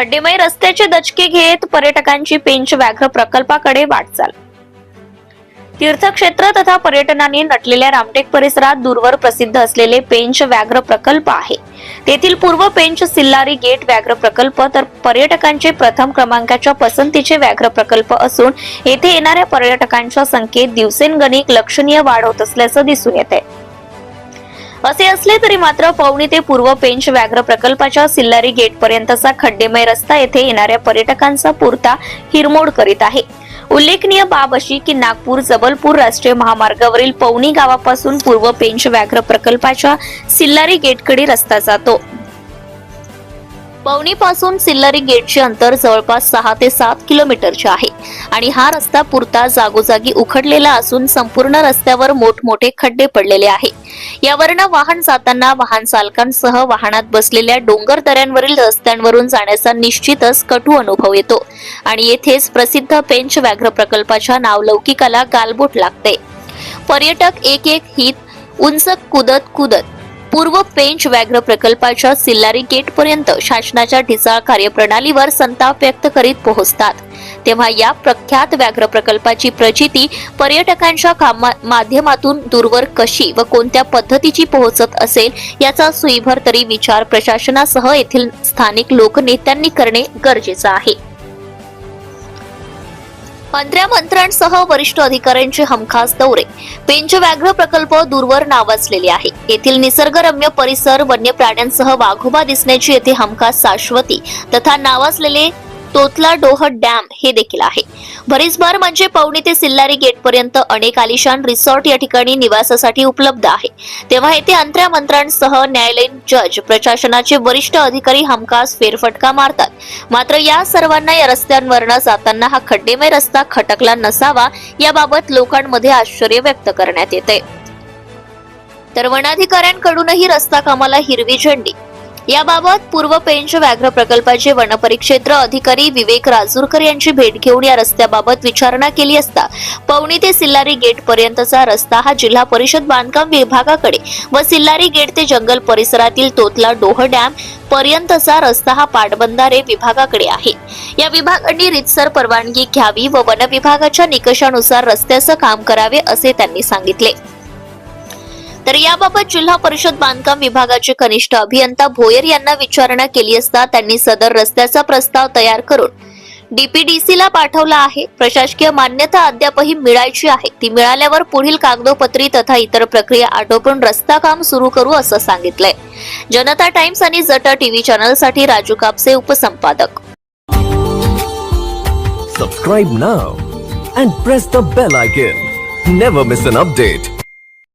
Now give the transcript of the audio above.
खड्डेमय रस्त्याचे दचके घेत पर्यटकांची पेंच व्याघ्र प्रकल्पाकडे वाटचाल. तीर्थक्षेत्र तथा पर्यटनाने नटलेल्या रामटेक परिसरात दूरवर प्रसिद्ध असलेले पेंच व्याघ्र प्रकल्प आहे. तेथील पूर्व पेंच सिल्लारी गेट व्याघ्र प्रकल्प तर पर्यटकांचे प्रथम क्रमांकाच्या पसंतीचे व्याघ्र प्रकल्प असून येथे येणाऱ्या पर्यटकांच्या संख्येत दिवसेंगणिक लक्षणीय वाढ होत असल्याचं दिसून येत आहे असे असले तरी मात्र पवनी ते पूर्व पेंच व्याघ्र प्रकल्पाच्या सिल्लारी गेट पर्यंतचा खड्डेमय रस्ता येथे येणाऱ्या पर्यटकांचा पुरता हिरमोड करीत आहे. उल्लेखनीय बाब अशी की नागपूर जबलपूर राष्ट्रीय महामार्गावरील पवनी गावापासून पूर्व पेंच व्याघ्र प्रकल्पाच्या सिल्लारी गेटकडे रस्ता जातो. पवनी पासून सिल्लरी गेटचे अंतर जवळपास सहा ते सात किलोमीटरचे आहे. आणि हा रस्ता पुरता जागोजागी उखडलेला असून संपूर्ण रस्त्यावर मोठमोठे खड्डे पडलेले आहे. यावरनं वाहन जाताना वाहन चालकांसह वाहनात बसलेल्या डोंगर दऱ्यांवरील रस्त्यांवरून जाण्याचा निश्चितच कटू अनुभव येतो. आणि येथेच प्रसिद्ध पेंच व्याघ्र प्रकल्पाच्या नावलौकिकाला गालबोट लागते. पर्यटक एक एक हित उंच कुदत कुदत पूर्व पेंच व्याघ्र प्रकल्पाच्या सिल्लारी गेट पर्यंत शासनाच्या ढिसाळ कार्यप्रणालीवर संताप व्यक्त करीत पोहोचतात. तेव्हा या प्रख्यात व्याघ्र प्रकल्पाची प्रचिती पर्यटकांच्या कामा- माध्यमातून दूरवर कशी व कोणत्या पद्धतीची पोहोचत असेल याचा सुईभर तरी विचार प्रशासनासह येथील स्थानिक लोकनेत्यांनी करणे गरजेचं आहे. मंत्र्यांसह वरिष्ठ अधिकाऱ्यांचे हमखास दौरे. पेंच व्याघ्र प्रकल्प दूरवर नावाजलेले आहे. येथील निसर्गरम्य परिसर वन्य प्राण्यांसह वाघोबा दिसण्याची येथे हमखास शाश्वती तथा नावाजलेले तोतला डोह डॅम हे देखील आहे. भरीसभर म्हणजे पवनी ते सिल्लारी गेट पर्यंत अनेक आलिशान रिसॉर्ट या ठिकाणी निवासासाठी उपलब्ध आहे. तेव्हा येथे अंतऱ्या मंत्र्यांसह न्यायालयीन जज प्रशासनाचे वरिष्ठ अधिकारी हमखास फेरफटका मारतात. मात्र या सर्वांना या रस्त्यांवरनं जाताना हा खड्डेमय रस्ता खटकला नसावा याबाबत लोकांमध्ये आश्चर्य व्यक्त करण्यात येते तर वनाधिकाऱ्यांकडूनही रस्ता कामाला हिरवी झेंडी याबाबत पूर्व पेंच व्याघ्र प्रकल्पाचे वनपरिक्षेत्र अधिकारी विवेक राजूरकर यांची भेट घेऊन या रस्त्याबाबत विचारणा केली असता पवनी ते सिल्लारी गेट पर्यंतचा रस्ता हा जिल्हा परिषद बांधकाम विभागाकडे व सिल्लारी गेट ते जंगल परिसरातील तोतला डोह डॅम पर्यंतचा रस्ता हा पाटबंधारे विभागाकडे आहे. या विभागांनी रितसर परवानगी घ्यावी व वन विभागाच्या निकषानुसार रस्त्याचं काम करावे असे त्यांनी सांगितले. तर याबाबत जिल्हा परिषद बांधकाम विभागाचे कनिष्ठ अभियंता भोयर यांना विचारणा केली असता त्यांनी सदर रस्त्याचा प्रस्ताव तयार करून डीपीडीसी ला पाठवला आहे. प्रशासकीय मान्यता अद्यापही मिळायची आहे. ती मिळाल्यावर पुढील कागदोपत्री तथा इतर प्रक्रिया आटोपून रस्ता काम सुरू करू असं सांगितलंय. जनता टाइम्स आणि जटा टीव्ही चॅनलसाठी Raju Kapse उपसंपादक. Subscribe now and press the bell icon never miss an update